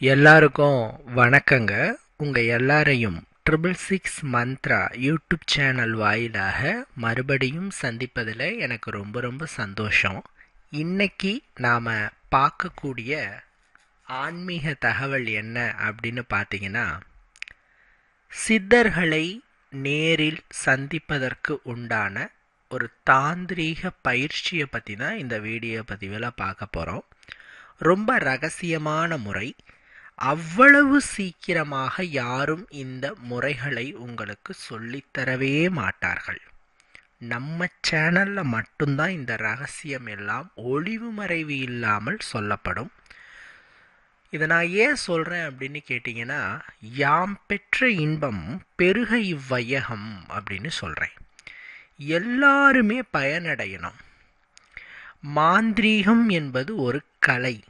எல்லாருக்கும் வணக்கங்க. உங்கள் எல்லாரையும் triple six Mantra YouTube channel வாயிலாக மறுபடியும் சந்திப்பதில் எனக்கு ரொம்ப ரொம்ப சந்தோஷம். இன்னைக்கு நாம் பார்க்கக்கூடிய ஆன்மீக தகவல் என்ன அப்படின்னு பார்த்தீங்கன்னா சித்தர்களை நேரில் சந்திப்பதற்கு உண்டான ஒரு தாந்திரீக பயிற்சியை பற்றி தான் இந்த வீடியோ பதிவில் பார்க்க போகிறோம் ரொம்ப ரகசியமான முறை. அவ்வளவு சீக்கிரமாக யாரும் இந்த முறைகளை உங்களுக்கு சொல்லித்தரவே மாட்டார்கள். நம்ம சேனலில் மட்டும்தான் இந்த ரகசியம் எல்லாம் ஒளிவு மறைவு இல்லாமல் சொல்லப்படும். இதை நான் ஏன் சொல்கிறேன் அப்படின்னு கேட்டிங்கன்னா யாம் பெற்ற இன்பம் பெருக இவ்வையகம் அப்படின்னு சொல்கிறேன் எல்லாருமே பயனடையணும். மாந்திரீகம் என்பது ஒரு கலை.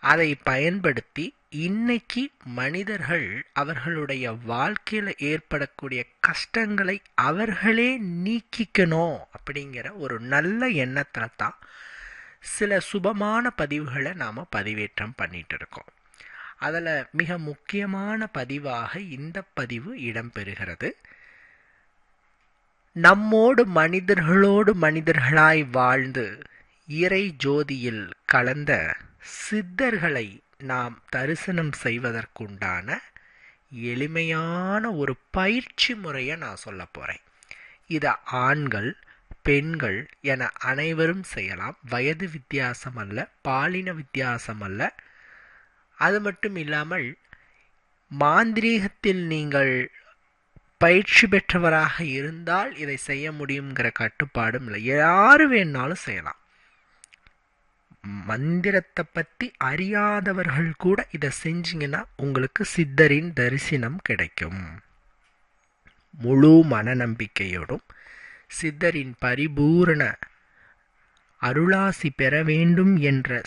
அதை பயன்படுத்தி இன்னைக்கு மனிதர்கள் அவர்களுடைய வாழ்க்கையில் ஏற்படக்கூடிய கஷ்டங்களை அவர்களே நீக்கிக்கணும் அப்படிங்கிற ஒரு நல்ல எண்ணத்தில் தான் சில சுபமான பதிவுகளை நாம் பதிவேற்றம் பண்ணிட்டு இருக்கோம். அதில் மிக முக்கியமான பதிவாக இந்த பதிவு இடம்பெறுகிறது. நம்மோடு மனிதர்களோடு மனிதர்களாய் வாழ்ந்து இறை ஜோதியில் கலந்த சித்தர்களை நாம் தரிசனம் செய்வதற்குண்டான எளிமையான ஒரு பயிற்சி முறையை நான் சொல்ல போகிறேன் இதை ஆண்கள் பெண்கள் என அனைவரும் செய்யலாம். வயது வித்தியாசம் அல்ல பாலின வித்தியாசம் அல்ல. அது மட்டும் இல்லாமல் மாந்திரீகத்தில் நீங்கள் பயிற்சி பெற்றவராக இருந்தால் இதை செய்ய முடியுங்கிற கட்டுப்பாடும் இல்லை. யார் வேணாலும் செய்யலாம். மந்திரத்தை பற்றி அறியாதவர்கள் கூட இதை செஞ்சீங்கன்னா உங்களுக்கு சித்தரின் தரிசனம் கிடைக்கும். முழு மனநம்பிக்கையோடும் சித்தரின் பரிபூரண அருளாசி பெற வேண்டும் என்ற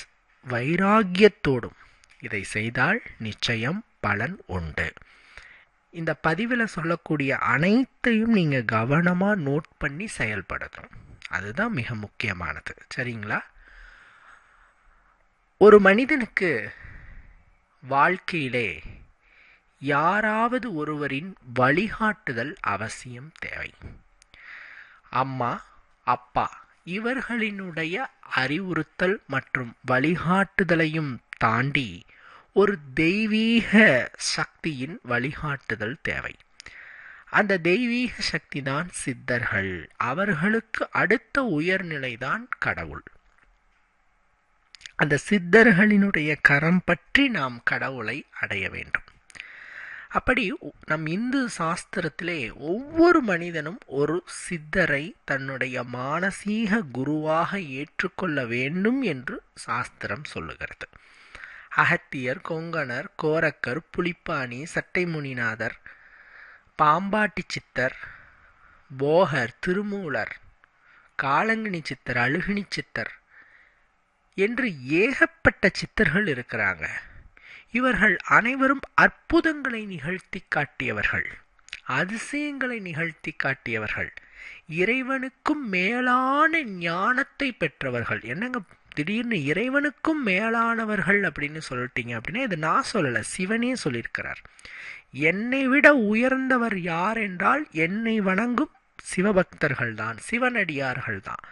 வைராக்கியத்தோடும் இதை செய்தால் நிச்சயம் பலன் உண்டு. இந்த பதிவில் சொல்லக்கூடிய அனைத்தையும் நீங்கள் கவனமாக நோட் பண்ணி செயல்படணும். அதுதான் மிக முக்கியமானது. சரிங்களா? ஒரு மனிதனுக்கு வாழ்க்கையிலே யாராவது ஒருவரின் வழிகாட்டுதல் அவசியம் தேவை. அம்மா அப்பா இவர்களினுடைய அறிவுறுத்தல் மற்றும் வழிகாட்டுதலையும் தாண்டி ஒரு தெய்வீக சக்தியின் வழிகாட்டுதல் தேவை. அந்த தெய்வீக சக்தி தான் சித்தர்கள். அவர்களுக்கு அடுத்த உயர்நிலைதான் கடவுள். அந்த சித்தர்களினுடைய கரம் பற்றி நாம் கடவுளை அடைய வேண்டும். அப்படி நம் இந்து சாஸ்திரத்திலே ஒவ்வொரு மனிதனும் ஒரு சித்தரை தன்னுடைய மானசீக குருவாக ஏற்றுக்கொள்ள வேண்டும் என்று சாஸ்திரம் சொல்லுகிறது. அகத்தியர் கொங்கணர் கோரக்கர் புலிப்பாணி சட்டைமுனிநாதர் பாம்பாட்டி சித்தர் போகர் திருமூலர் காலங்கினி சித்தர் அழுகினி சித்தர் என்று ஏகப்பட்ட சித்தர்கள் இருக்கிறாங்க. இவர்கள் அனைவரும் அற்புதங்களை நிகழ்த்தி காட்டியவர்கள். அதிசயங்களை நிகழ்த்தி காட்டியவர்கள். இறைவனுக்கும் மேலான ஞானத்தை பெற்றவர்கள். என்னங்க திடீர்னு இறைவனுக்கும் மேலானவர்கள் அப்படின்னு சொல்லிட்டீங்க அப்படின்னா இது நான் சொல்லலை சிவனே சொல்லியிருக்கிறார். என்னை விட உயர்ந்தவர் யார் என்றால் என்னை வணங்கும் சிவபக்தர்கள் தான் சிவனடியார்கள் தான்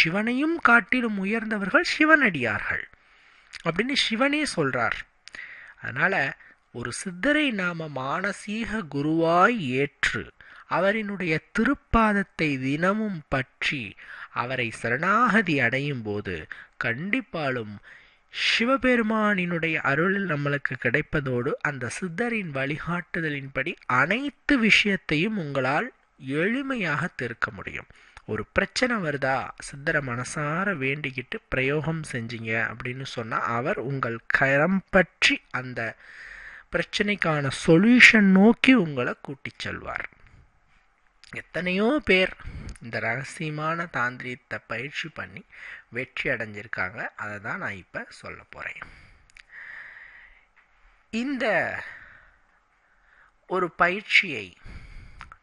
சிவனையும் காட்டிலும் உயர்ந்தவர்கள் சிவனடியார்கள் அப்படின்னு சிவனே சொல்றார். அதனால ஒரு சித்தரை நாம மானசீக குருவாய் ஏற்று அவரினுடைய திருப்பாதத்தை தினமும் பற்றி அவரை சரணாகதி அடையும் போது கண்டிப்பாலும் சிவபெருமானினுடைய அருளில் நம்மளுக்கு கிடைப்பதோடு அந்த சித்தரின் வழிகாட்டுதலின்படி அனைத்து விஷயத்தையும் உங்களால் எளிமையாக தீர்க்க முடியும். ஒரு பிரச்சனை வருதா? சித்தரை மனசார வேண்டிக்கிட்டு பிரயோகம் செஞ்சீங்க அப்படின்னு சொன்னால் அவர் உங்கள் கரம் பற்றி அந்த பிரச்சனைக்கான சொல்யூஷன் நோக்கி உங்களை கூட்டி செல்வார். எத்தனையோ பேர் இந்த ரகசியமான தாந்திரியத்தை பயிற்சி பண்ணி வெற்றி அடைஞ்சிருக்காங்க. அதை தான் நான் இப்போ சொல்ல போகிறேன் இந்த ஒரு பயிற்சியை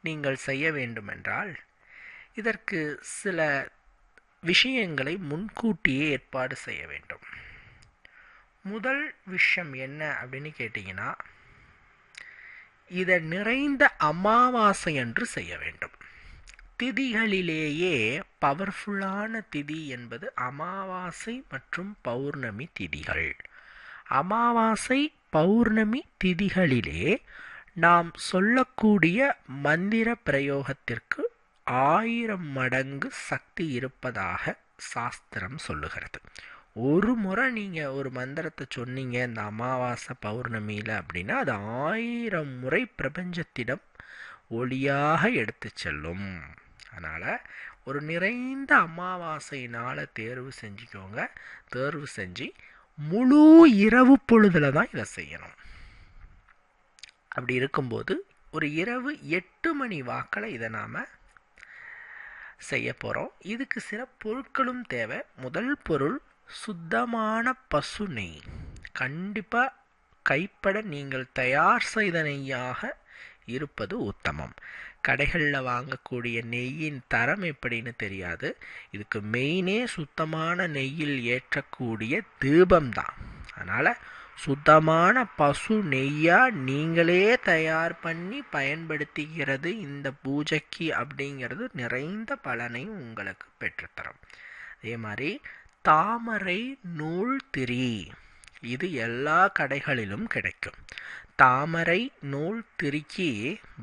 நீங்கள் செய்ய வேண்டுமென்றால் இதற்கு சில விஷயங்களை முன்கூட்டியே ஏற்பாடு செய்ய வேண்டும். முதல் விஷயம் என்ன அப்படின்னு கேட்டிங்கன்னா இதை நிறைந்த அமாவாசை என்று செய்ய வேண்டும். திதிகளிலேயே பவர்ஃபுல்லான திதி என்பது அமாவாசை மற்றும் பௌர்ணமி திதிகள். அமாவாசை பௌர்ணமி திதிகளிலே நாம் சொல்லக்கூடிய மந்திர பிரயோகத்திற்கு ஆயிரம் மடங்கு சக்தி இருப்பதாக சாஸ்திரம் சொல்லுகிறது. ஒரு முறை நீங்கள் ஒரு மந்திரத்தை சொன்னீங்க இந்த அமாவாசை பௌர்ணமியில் அப்படின்னா அது ஆயிரம் முறை பிரபஞ்சத்திடம் ஒளியாக எடுத்து செல்லும். அதனால் ஒரு நிறைந்த அமாவாசையினால் தேர்வு செஞ்சுக்கோங்க. தேர்வு செஞ்சு முழு இரவு பொழுதில் தான் இதை செய்யணும். அப்படி இருக்கும்போது ஒரு இரவு எட்டு மணி வாக்கில் இதை நாம் செய்ய போகிறோம் இதுக்கு சில பொருட்களும் தேவை. முதல் பொருள் சுத்தமான பசு நெய். கண்டிப்பாக கைப்பட நீங்கள் தயார் செய்த நெய்யாக இருப்பது உத்தமம். கடைகளில் வாங்கக்கூடிய நெய்யின் தரம் எப்படின்னு தெரியாது. இதுக்கு மெயினே சுத்தமான நெய்யில் ஏற்றக்கூடிய தீபம் தான் அதனால் சுத்தமான பசு நெய்யா நீங்களே தயார் பண்ணி பயன்படுத்துகிறது இந்த பூஜைக்கு அப்படிங்கிறது நிறைந்த பலனை உங்களுக்கு பெற்றுத்தரும். அதே மாதிரி தாமரை நூல் திரி இது எல்லா கடைகளிலும் கிடைக்கும். தாமரை நூல் திரிக்கு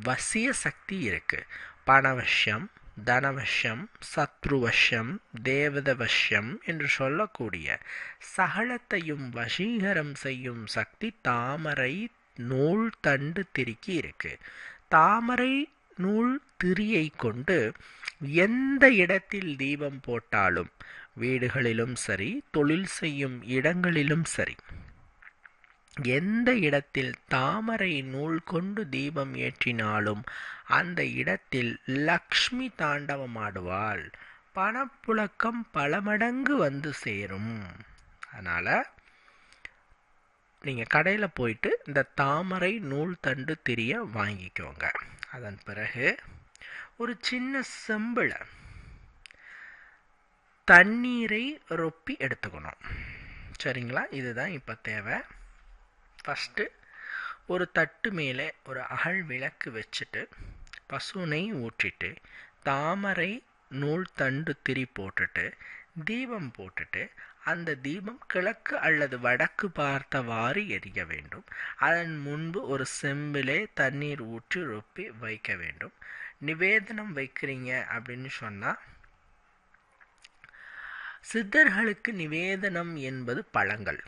வசிய சக்தி இருக்குது பணவசியம் தனவசம் சத்ருவசம் தேவதவசம் என்று சொல்லக்கூடிய சகலத்தையும் வசீகரம் செய்யும் சக்தி தாமரை நூல் தண்டு திருக்கி இருக்கு. தாமரை நூல் திரியை கொண்டு எந்த இடத்தில் தீபம் போட்டாலும் வீடுகளிலும் சரி தொழில் செய்யும் இடங்களிலும் சரி எந்த இடத்தில் தாமரை நூல் கொண்டு தீபம் ஏற்றினாலும் அந்த இடத்தில் லக்ஷ்மி தாண்டவமாடுவாள் பணப்புழக்கம் பல மடங்கு வந்து சேரும். அதனால் நீங்கள் கடையில் போயிட்டு இந்த தாமரை நூல் தண்டு திரிய வாங்கிக்கோங்க. அதன் பிறகு ஒரு சின்ன செம்பில் தண்ணீரை ரொப்பி எடுத்துக்கணும். சரிங்களா? இதுதான் இப்போ தேவை. ஃபஸ்ட்டு ஒரு தட்டு மேலே ஒரு அகல் விளக்கு வச்சுட்டு பசுனை ஊற்றிட்டு தாமரை நூல் தண்டு திரி போட்டுட்டு தீபம் போட்டுட்டு அந்த தீபம் கிழக்கு அல்லது வடக்கு பார்த்தவாறு எரிய வேண்டும். அதன் முன்பு ஒரு செம்பிலே தண்ணீர் ஊற்றி ரொப்பி வைக்க வேண்டும். நிவேதனம் வைக்கிறீங்க அப்படின்னு சொன்னால் சித்தர்களுக்கு நிவேதனம் என்பது பழங்கள்.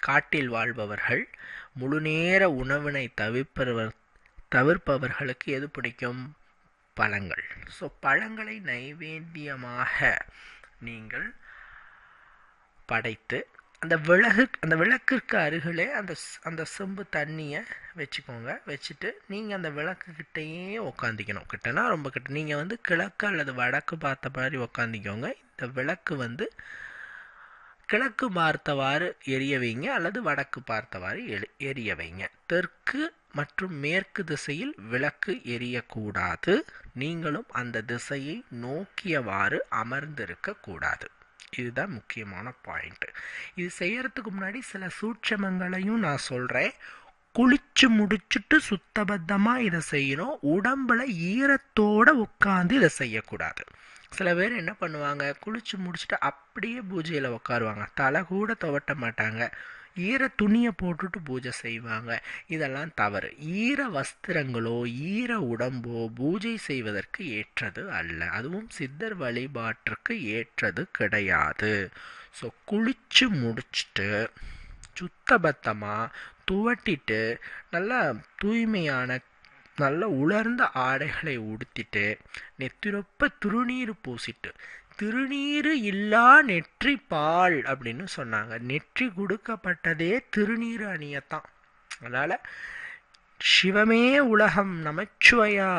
காட்டில் வாழ்பவர்கள் முழுநேர உணவினை தவிர்ப்பவர் தவிர்ப்பவர்களுக்கு எது பிடிக்கும்? பழங்கள். ஸோ பழங்களை நைவேத்தியமாக நீங்கள் படைத்து அந்த விளகு அந்த விளக்கிற்கு அருகிலே அந்த அந்த செம்பு தண்ணியை வச்சுக்கோங்க. வச்சுட்டு நீங்கள் அந்த விளக்கு கிட்டேயே உக்காந்திக்கணும். கிட்டனா ரொம்ப கிட்ட நீங்கள் வந்து கிழக்கு அல்லது வடக்கு பார்த்த மாதிரி உக்காந்திக்கோங்க. இந்த விளக்கு வந்து கிழக்கு பார்த்தவாறு எரிய வைங்க அல்லது வடக்கு பார்த்தவாறு எரிய வைங்க தெற்கு மற்றும் மேற்கு திசையில் விளக்கு எரியக்கூடாது. நீங்களும் அந்த திசையை நோக்கியவாறு அமர்ந்திருக்க கூடாது. இதுதான் முக்கியமான பாயிண்ட். இது செய்யறதுக்கு முன்னாடி சில சூட்சமங்களையும் நான் சொல்கிறேன் குளிச்சு முடிச்சுட்டு சுத்தபத்தமாக இதை செய்யணும். உடம்புல ஈரத்தோடு உட்காந்து இதை செய்யக்கூடாது. சில பேர் என்ன பண்ணுவாங்க குளிச்சு முடிச்சுட்டு அப்படியே பூஜையில் உட்காருவாங்க தலை கூட துவட்ட மாட்டாங்க. ஈர துணியை போட்டுட்டு பூஜை செய்வாங்க. இதெல்லாம் தவறு. ஈர வஸ்திரங்களோ ஈர உடம்போ பூஜை செய்வதற்கு ஏற்றது அல்ல. அதுவும் சித்தர் வழிபாட்டிற்கு ஏற்றது கிடையாது. ஸோ குளிச்சு முடிச்சுட்டு சுத்தபத்தமாக துவட்டிட்டு நல்லா தூய்மையான நல்ல உலர்ந்த ஆடைகளை உடுத்திட்டு நெத்திரொப்ப திருநீர் பூசிட்டு திருநீர் இல்லா நெற்றி பால் அப்படின்னு சொன்னாங்க. நெற்றி கொடுக்கப்பட்டதே திருநீர் அணியத்தான். அதனால் சிவமே உலகம் நமச்சுவையா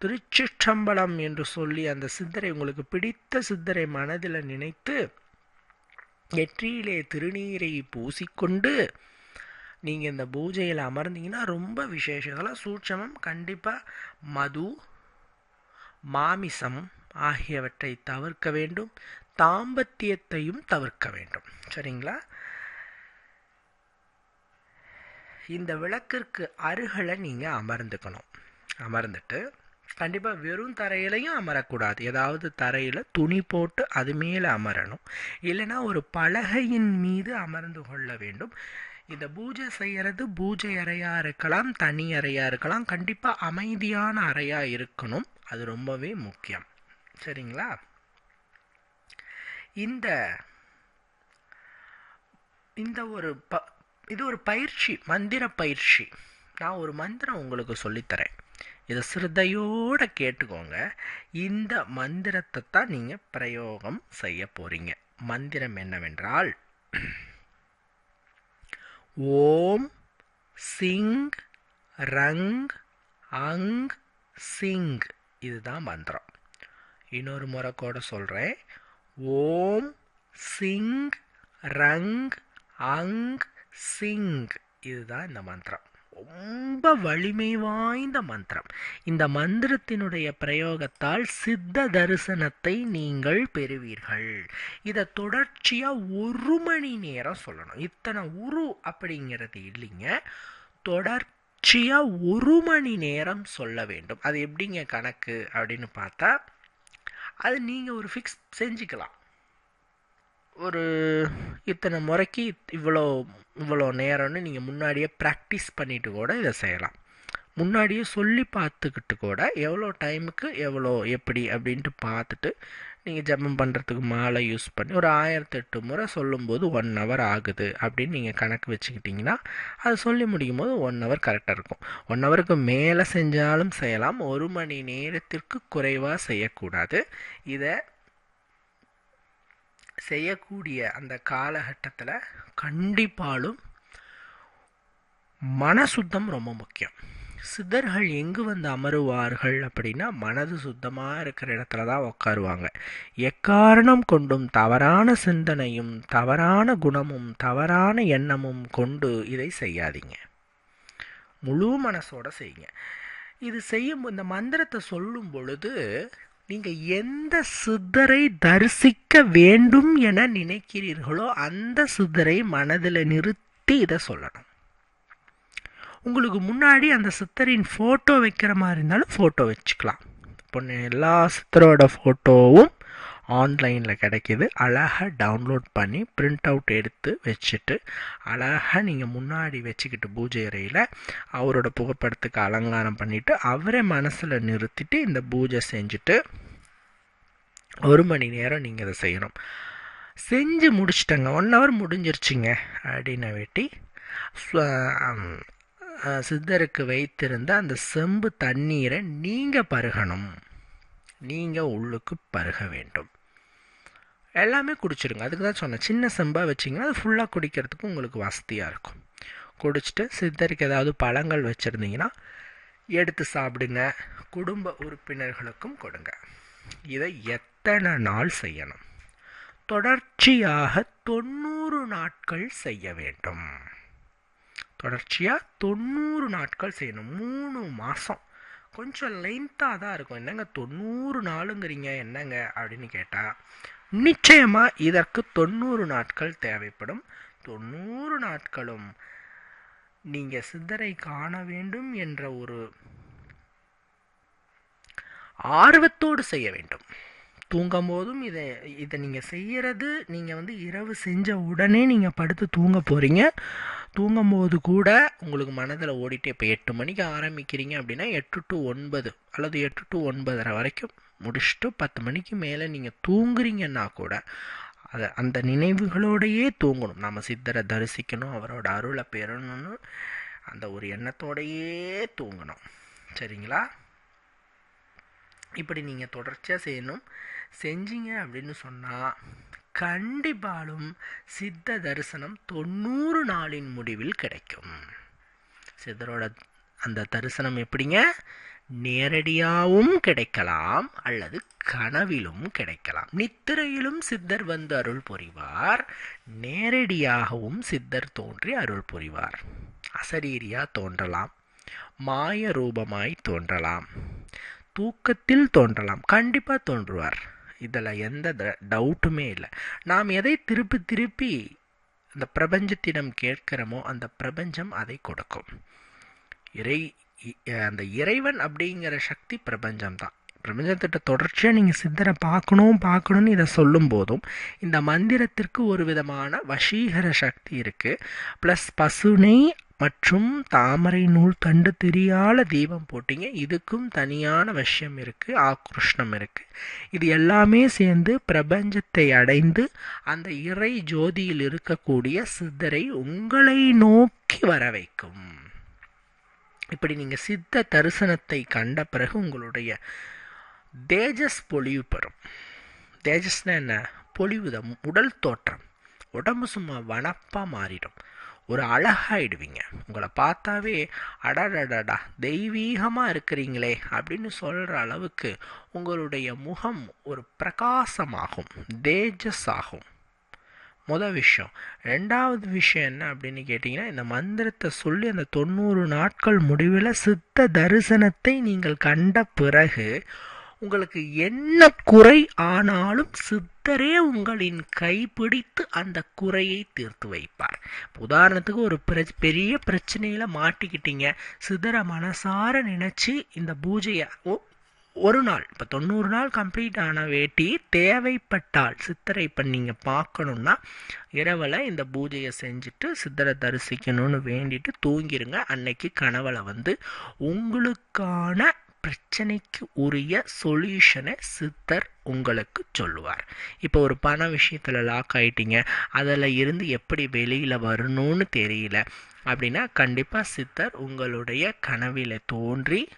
திருச்சிற்றம்பலம் என்று சொல்லி அந்த சித்தரை உங்களுக்கு பிடித்த சித்தரை மனதில் நினைத்து நெற்றியிலே திருநீரை பூசிக்கொண்டு நீங்கள் இந்த பூஜையில் அமர்ந்தீங்கன்னா ரொம்ப விசேஷம். இதெல்லாம் சூட்சமம் கண்டிப்பாக மது மாமிசம் ஆகியவற்றை தவிர்க்க வேண்டும். தாம்பத்தியத்தையும் தவிர்க்க வேண்டும். சரிங்களா? இந்த விளக்கிற்கு அருகில் நீங்கள் அமர்ந்துக்கணும். அமர்ந்துட்டு கண்டிப்பாக வெறும் தரையிலையும் அமரக்கூடாது. ஏதாவது தரையில் துணி போட்டு அது மேலே அமரணும். இல்லைன்னா ஒரு பலகையின் மீது அமர்ந்து கொள்ள வேண்டும். இந்த பூஜை செய்கிறது பூஜை அறையாக இருக்கலாம் தனி அறையாக இருக்கலாம். கண்டிப்பாக அமைதியான அறையாக இருக்கணும். அது ரொம்பவே முக்கியம். சரிங்களா? இந்த இந்த ஒரு ப இது ஒரு பயிற்சி மந்திர பயிற்சி. நான் ஒரு மந்திரம் உங்களுக்கு சொல்லித்தரேன். இதை சிறுதையோடு கேட்டுக்கோங்க. இந்த மந்திரத்தை தான் நீங்கள் பிரயோகம் செய்ய போகிறீங்க மந்திரம் என்னவென்றால் ஓம் சிங் ரங் அங் சிங். இதுதான் மந்திரம். இன்னொரு முறை கூட சொல்கிறேன் ஓம் சிங் ரங் அங் சிங். இதுதான் இந்த மந்திரம். ரொம்ப வலிமை வாய்ந்த மந்திரம். இந்த மந்திரத்தினுடைய பிரயோகத்தால் சித்த தரிசனத்தை நீங்கள் பெறுவீர்கள். இதை தொடர்ச்சியாக ஒரு மணி நேரம் சொல்லணும். இத்தனை உரு அப்படிங்கிறது இல்லைங்க. தொடர்ச்சியாக ஒரு மணி நேரம் சொல்ல வேண்டும். அது எப்படிங்க கணக்கு அப்படின்னு பார்த்தா அது நீங்கள் ஒரு ஃபிக்ஸ் செஞ்சுக்கலாம். ஒரு இத்தனை முறைக்கு இவ்வளோ இவ்வளோ நேரம்னு நீங்கள் முன்னாடியே ப்ராக்டிஸ் பண்ணிவிட்டு கூட இதை செய்யலாம். முன்னாடியே சொல்லி பார்த்துக்கிட்டு கூட எவ்வளோ டைமுக்கு எவ்வளோ எப்படி அப்படின்ட்டு பார்த்துட்டு நீங்கள் ஜபம் பண்ணுறதுக்கு மாலை யூஸ் பண்ணி ஒரு ஆயிரத்தெட்டு முறை சொல்லும்போது ஒன் ஹவர் ஆகுது அப்படின்னு நீங்கள் கணக்கு வச்சுக்கிட்டிங்கன்னா அது சொல்லி முடியும் போது ஒன் ஹவர் கரெக்டாக இருக்கும். ஒன் ஹவருக்கு மேலே செஞ்சாலும் செய்யலாம் ஒரு மணி நேரத்திற்கு குறைவாக செய்யக்கூடாது. இதை செய்யக்கூடிய அந்த காலகட்டத்தில் கண்டிப்பாலும் மனசுத்தம் ரொம்ப முக்கியம். சித்தர்கள் எங்கு வந்து அமருவார்கள் அப்படின்னா மனது சுத்தமாக இருக்கிற இடத்துல தான் உட்காருவாங்க எக்காரணம் கொண்டும் தவறான சிந்தனையும் தவறான குணமும் தவறான எண்ணமும் கொண்டு இதை செய்யாதீங்க. முழு மனசோட செய்யுங்க. இது செய்யும் இந்த மந்திரத்தை சொல்லும் பொழுது நீங்கள் எந்த சித்தரை தரிசிக்க வேண்டும் என நினைக்கிறீர்களோ அந்த சித்தரை மனதில் நிறுத்தி இதை சொல்லணும். உங்களுக்கு முன்னாடி அந்த சித்தரின் ஃபோட்டோ வைக்கிற மாதிரி இருந்தாலும் ஃபோட்டோ வச்சுக்கலாம். இப்போ எல்லா சித்தரோட ஃபோட்டோவும் ஆன்லைனில் கிடைக்கிது. அழகாக டவுன்லோட் பண்ணி பிரிண்ட் அவுட் எடுத்து வச்சுட்டு அழகாக நீங்கள் முன்னாடி வச்சுக்கிட்டு பூஜை அறையில் அவரோட புகைப்படத்துக்கு அலங்காரம் பண்ணிவிட்டு அவரை மனசில் நிறுத்திட்டு இந்த பூஜை செஞ்சுட்டு ஒரு மணி நேரம் நீங்கள் இதை செய்யணும். செஞ்சு முடிச்சிட்டங்க. One hour முடிஞ்சிருச்சுங்க. அப்படின்னு வெட்டி சித்தருக்கு வைத்திருந்த அந்த செம்பு தண்ணீரை நீங்கள் பருகணும். நீங்கள் உள்ளுக்கு பருக வேண்டும். எல்லாமே குடிச்சிருங்க அதுக்கு தான் சொன்னேன். சின்ன செம்பாக வச்சிங்கன்னா அது ஃபுல்லாக குடிக்கிறதுக்கு உங்களுக்கு வசதியாக இருக்கும். குடிச்சிட்டு சித்தருக்கு ஏதாவது பழங்கள் வச்சுருந்தீங்கன்னா எடுத்து சாப்பிடுங்க. குடும்ப உறுப்பினர்களுக்கும் கொடுங்க. இதை எத்தனை நாள் செய்யணும்? தொடர்ச்சியாக தொண்ணூறு நாட்கள் செய்ய வேண்டும். தொடர்ச்சியாக தொண்ணூறு நாட்கள் செய்யணும். மூணு மாதம் கொஞ்சம் லென்த்தாக தான் இருக்கும். என்னங்க தொண்ணூறு நாளுங்கிறீங்க? என்னங்க? அப்படின்னு கேட்டால் நிச்சயமாக இதற்கு தொண்ணூறு நாட்கள் தேவைப்படும். தொண்ணூறு நாட்களும் நீங்கள் சித்தரை காண வேண்டும் என்ற ஒரு ஆர்வத்தோடு செய்ய வேண்டும். தூங்கும் போதும் இதை இதை நீங்கள் செய்கிறது நீங்கள் வந்து இரவு செஞ்ச உடனே நீங்கள் படுத்து தூங்க போகிறீங்க தூங்கும் போது கூட உங்களுக்கு மனதில் ஓடிட்டே இப்போ எட்டு மணிக்கு ஆரம்பிக்கிறீங்க அப்படின்னா எட்டு டு ஒன்பது அல்லது எட்டு டு ஒன்பதரை வரைக்கும் முடிச்சுட்டு பத்து மணிக்கு மேலே நீங்கள் தூங்குறீங்கன்னா கூட அதை அந்த நினைவுகளோடையே தூங்கணும். நம்ம சித்தரை தரிசிக்கணும் அவரோட அருளை பெறணும்னு அந்த ஒரு எண்ணத்தோடையே தூங்கணும். சரிங்களா? இப்படி நீங்கள் தொடர்ச்சியாக செய்யணும். செஞ்சீங்க அப்படின்னு சொன்னால் கண்டிப்பாலும் சித்த தரிசனம் தொண்ணூறு நாளின் முடிவில் கிடைக்கும். சித்தரோட அந்த தரிசனம் எப்படிங்க? நேரடியாகவும் கிடைக்கலாம் அல்லது கனவிலும் கிடைக்கலாம். நித்திரையிலும் சித்தர் வந்து அருள் புரிவார். நேரடியாகவும் சித்தர் தோன்றி அருள் புரிவார். அசரீரியா தோன்றலாம். மாய ரூபமாய் தோன்றலாம். தூக்கத்தில் தோன்றலாம். கண்டிப்பாக தோன்றுவார். இதில் எந்த டவுட்டுமே இல்லை. நாம் எதை திருப்பி திருப்பி அந்த பிரபஞ்சத்திடம் கேட்கிறோமோ அந்த பிரபஞ்சம் அதை கொடுக்கும். இறை அந்த இறைவன் அப்படிங்கிற சக்தி பிரபஞ்சம் தான் பிரபஞ்சத்திட்ட தொடர்ச்சியாக நீங்கள் சித்தரை பார்க்கணும் பார்க்கணும்னு இதை சொல்லும் போதும் இந்த மந்திரத்திற்கு ஒரு விதமான வசீகர சக்தி இருக்குது ப்ளஸ் பசுனை மற்றும் தாமரை நூல் தண்டு தெரியாத தீபம் போட்டிங்க. இதுக்கும் தனியான விஷயம் இருக்குது ஆக்ருஷ்ணம் இருக்குது இது எல்லாமே சேர்ந்து பிரபஞ்சத்தை அடைந்து அந்த இறை ஜோதியில் இருக்கக்கூடிய சித்தரை உங்களை நோக்கி வர வைக்கும் இப்படி நீங்கள் சித்த தரிசனத்தை கண்ட பிறகு உங்களுடைய தேஜஸ் பொலிவு பெறும். தேஜஸ்னா என்ன? பொலிவு தான். உடல் தோற்றம். உடம்பு சும்மா வனப்பாக மாறிடும். ஒரு அழகாயிடுவீங்க. உங்களை பார்த்தாவே அடடடடா தெய்வீகமாக இருக்கிறீங்களே அப்படின்னு சொல்கிற அளவுக்கு உங்களுடைய முகம் ஒரு பிரகாசமாகும். தேஜஸ் ஆகும். முதல் விஷயம். ரெண்டாவது விஷயம் என்ன அப்படின்னு கேட்டிங்கன்னா இந்த மந்திரத்தை சொல்லி அந்த தொண்ணூறு நாட்கள் முடிவில் சித்த தரிசனத்தை நீங்கள் கண்ட பிறகு உங்களுக்கு என்ன குறை ஆனாலும் சித்தரே உங்களின் கைப்பிடித்து அந்த குறையை தீர்த்து வைப்பார். உதாரணத்துக்கு ஒரு பிரச் பெரிய பிரச்சனையில் மாட்டிக்கிட்டீங்க. சிதற மனசார நினச்சி இந்த பூஜையை ஓ ஒரு நாள் இப்போ தொண்ணூறு நாள் கம்ப்ளீட் ஆன வேட்டி தேவைப்பட்டால் சித்தரை இப்போ நீங்கள் பார்க்கணுன்னா இரவில் இந்த பூஜையை செஞ்சுட்டு சித்தரை தரிசிக்கணும்னு வேண்டிட்டு தூங்கிடுங்க அன்னைக்கு கனவுல வந்து உங்களுக்கான பிரச்சனைக்கு உரிய சொல்யூஷனை சித்தர் உங்களுக்கு சொல்லுவார். இப்போ ஒரு பண விஷயத்தில் லாக் ஆகிட்டீங்க அதில் இருந்து எப்படி வெளியில் வரணும்னு தெரியல. அப்படின்னா கண்டிப்பாக சித்தர் உங்களுடைய கனவில் தோன்றி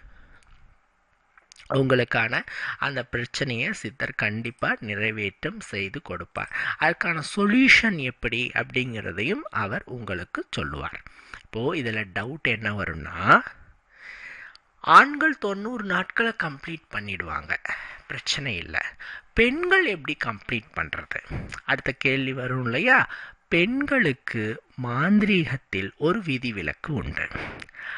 உங்களுக்கான அந்த பிரச்சனையை சித்தர் கண்டிப்பாக நிறைவேற்றம் செய்து கொடுப்பார். அதுக்கான சொல்யூஷன் எப்படி அப்படிங்கிறதையும் அவர் உங்களுக்கு சொல்லுவார். இப்போது இதில் டவுட் என்ன வரும்னா ஆண்கள் தொண்ணூறு நாட்களை கம்ப்ளீட் பண்ணிடுவாங்க. பிரச்சனை இல்லை. பெண்கள் எப்படி கம்ப்ளீட் பண்ணுறது அடுத்த கேள்வி வரும் இல்லையா? பெண்களுக்கு மாந்திரீகத்தில் ஒரு விதிவிலக்கு உண்டு.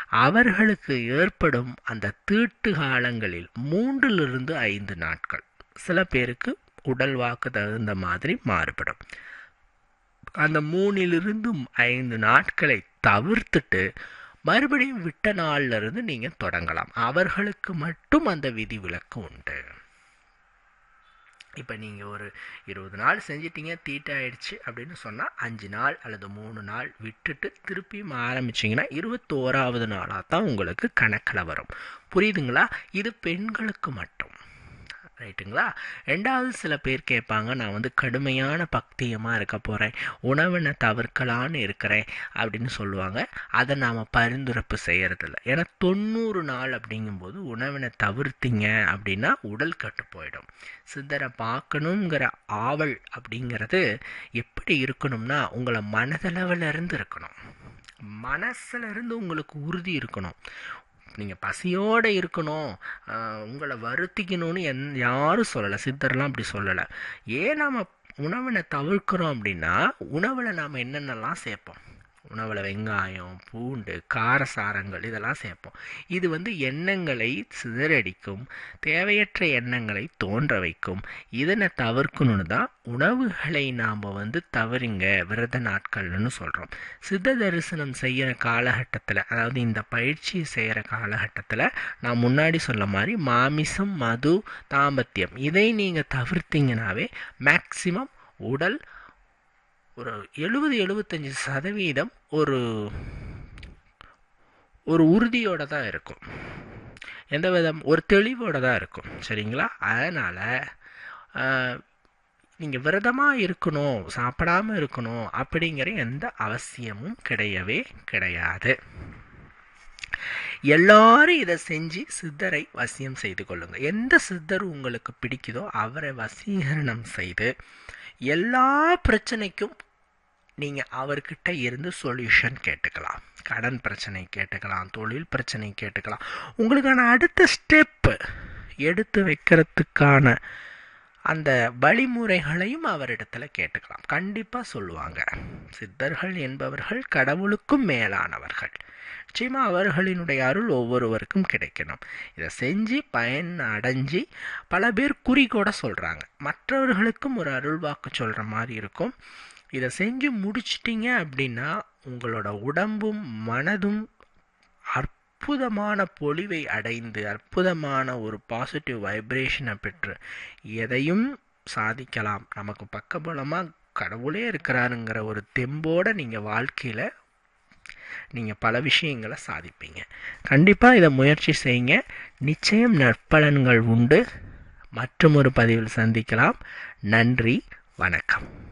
அவர்களுக்கு ஏற்படும் அந்த தீட்டு காலங்களில் மூன்றிலிருந்து ஐந்து நாட்கள். சில பேருக்கு உடல் வாக்கு தகுந்த மாதிரி மாறுபடும். அந்த மூணிலிருந்து ஐந்து நாட்களை தவிர்த்துட்டு மறுபடியும் விட்ட நாள்ல இருந்து நீங்கள் தொடங்கலாம். அவர்களுக்கு மட்டும் அந்த விதிவிலக்கு உண்டு. இப்போ நீங்கள் ஒரு இருபது நாள் செஞ்சிட்டீங்க தீட்டாயிடுச்சு அப்படின்னு சொன்னால் அஞ்சு நாள் அல்லது மூணு நாள் விட்டுட்டு திருப்பியும் ஆரம்பிச்சிங்கன்னா இருபத்தோராவது நாளாக தான் உங்களுக்கு கணக்கில் வரும். புரியுதுங்களா? இது பெண்களுக்கு மட்டும். ரைட்டுங்களா ரெண்டாவது சில பேர் கேட்பாங்க நான் வந்து கடுமையான பக்தியமாக இருக்க போகிறேன் உணவினை தவிர்க்கலான்னு இருக்கிறேன். அப்படின்னு சொல்லுவாங்க. அதை நாம் பரிந்துரைப்பு செய்கிறதில்ல ஏன்னா தொண்ணூறு நாள் அப்படிங்கும்போது உணவினை தவிர்த்தீங்க அப்படின்னா உடல் கட்டு போயிடும். சித்தரை பார்க்கணுங்கிற ஆவல் அப்படிங்கிறது எப்படி இருக்கணும்னா உங்களை மனதளவில் இருந்து இருக்கணும் மனசுலேருந்து உங்களுக்கு உறுதி இருக்கணும். நீங்கள் பசியோடு இருக்கணும். உங்களை வருத்திக்கணும்னு எந் யாரும் சொல்லலை. சித்தர்லாம் அப்படி சொல்லலை. ஏன் நாம் உணவினை தவிர்க்கிறோம் அப்படின்னா உணவில் நாம் என்னென்னலாம் சேர்ப்போம்? உணவில் வெங்காயம் பூண்டு காரசாரங்கள் இதெல்லாம் சேர்ப்போம். இது வந்து எண்ணங்களை சிதறடிக்கும் தேவையற்ற எண்ணங்களை தோன்ற வைக்கும். இதனை தவிர்க்கணும்னு தான் உணவுகளை நாம் வந்து தவறுங்க விரத நாட்கள்னு சொல்கிறோம் சித்த தரிசனம் செய்கிற காலகட்டத்தில் அதாவது இந்த பயிற்சி செய்கிற காலகட்டத்தில் நான் முன்னாடி சொன்ன மாதிரி மாமிசம் மது தாம்பத்தியம் இதை நீங்கள் தவிர்த்தீங்கனாவே மேக்சிமம் உடல் ஒரு எழுபது எழுபத்தஞ்சி சதவீதம் ஒரு ஒரு உறுதியோடு தான் இருக்கும். எந்த விதம்? ஒரு தெளிவோடு தான் இருக்கும். சரிங்களா? அதனால் நீங்கள் விரதமாக இருக்கணும் சாப்பிடாமல் இருக்கணும் அப்படிங்கிற எந்த அவசியமும் கிடையவே கிடையாது. எல்லாரும் இதை செஞ்சு சித்தரை வசியம் செய்து கொள்ளுங்கள் எந்த சித்தர் உங்களுக்கு பிடிக்குதோ அவரை வசீகரணம் செய்து எல்லா பிரச்சனைக்கும் நீங்கள் அவர்கிட்ட இருந்து சொல்யூஷன் கேட்டுக்கலாம். கடன் பிரச்சனை கேட்டுக்கலாம் தொழில் பிரச்சனை கேட்டுக்கலாம். உங்களுக்கான அடுத்த ஸ்டெப்பு எடுத்து வைக்கிறதுக்கான அந்த வழிமுறைகளையும் அவரிடத்துல கேட்டுக்கலாம். கண்டிப்பாக சொல்லுவாங்க. சித்தர்கள் என்பவர்கள் கடவுளுக்கும் மேலானவர்கள். நிச்சயமாக அவர்களினுடைய அருள் ஒவ்வொருவருக்கும் கிடைக்கணும். இதை செஞ்சு பயன் அடைஞ்சு பல பேர் குறி கூட சொல்கிறாங்க மற்றவர்களுக்கும் ஒரு அருள் வாக்கு சொல்கிற மாதிரி இருக்கும். இதை செஞ்சு முடிச்சிட்டிங்க அப்படின்னா உங்களோட உடம்பும் மனதும் அற்புதமான பொலிவை அடைந்து அற்புதமான ஒரு பாசிட்டிவ் வைப்ரேஷனை பெற்று எதையும் சாதிக்கலாம். நமக்கு பக்கபலமாக கடவுளே இருக்கிறாருங்கிற ஒரு தெம்போடு நீங்கள் வாழ்க்கையில் நீங்கள் பல விஷயங்களை சாதிப்பீங்க. கண்டிப்பாக இதை முயற்சி செய்யுங்க. நிச்சயம் நற்பலன்கள் உண்டு. மற்றும் ஒரு பதிவில் சந்திக்கலாம். நன்றி வணக்கம்.